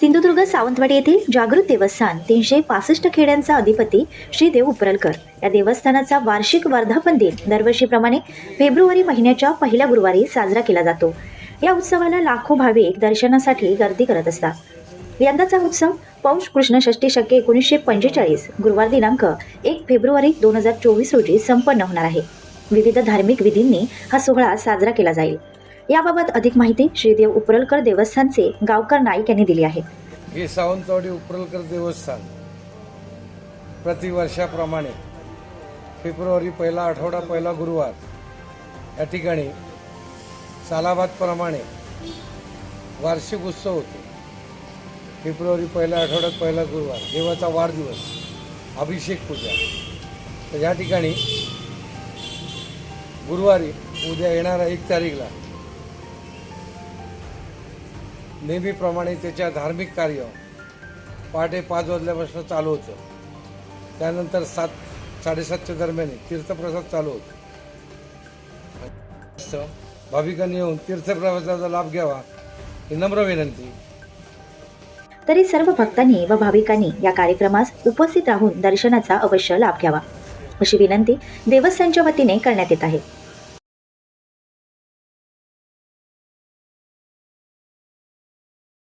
सिंधुदुर्ग सावंतवाडी येथील जागृत देवस्थान तीनशे पासष्ट खेड्यांचा अधिपती श्री देव उपरलकर. या देवस्थानाचा वार्षिक वर्धापन दिन दरवर्षीप्रमाणे फेब्रुवारी महिन्याच्या पहिल्या गुरुवारी साजरा केला जातो. या उत्सवाला लाखो भाविक दर्शनासाठी गर्दी करत असतात. यंदाचा उत्सव पौष कृष्ण षष्टी शके एकोणीसशे पंचेचाळीस गुरुवार दिनांक एक फेब्रुवारी दोन हजार चोवीस रोजी संपन्न होणार आहे. विविध धार्मिक विधींनी हा सोहळा साजरा केला जाईल. याबाबत अधिक माहिती श्रीदेव उपरलकर देवस्थानचे गावकर नाईक यांनी दिली आहे. हे सावंतवाडी उपरलकर देवस्थान प्रतिवर्षाप्रमाणे फेब्रुवारी पहिला आठवडा पहिला गुरुवार या ठिकाणी सालाबादप्रमाणे वार्षिक उत्सव होतो. फेब्रुवारी पहिल्या आठवड्यात पहिला गुरुवार देवाचा वाढदिवस अभिषेक पूजा. तर या ठिकाणी गुरुवारी उद्या येणाऱ्या एक तारीखला नेहमीप्रमाणे त्याच्या धार्मिक कार्य पहाटे पाच वाजल्यापासून चालू होतं. त्यानंतर सात साडेसातच्या दरम्यान तीर्थप्रसाद चालू होतो. भाविकांनी येऊन तीर्थप्रसादाचा लाभ घ्यावा ही नम्र विनंती. तरी सर्व भक्तांनी व भाविकांनी या कार्यक्रमास उपस्थित राहून दर्शनाचा अवश्य लाभ घ्यावा. अशी विनंती देवस्थानच्या वतीने करण्यात येत आहे.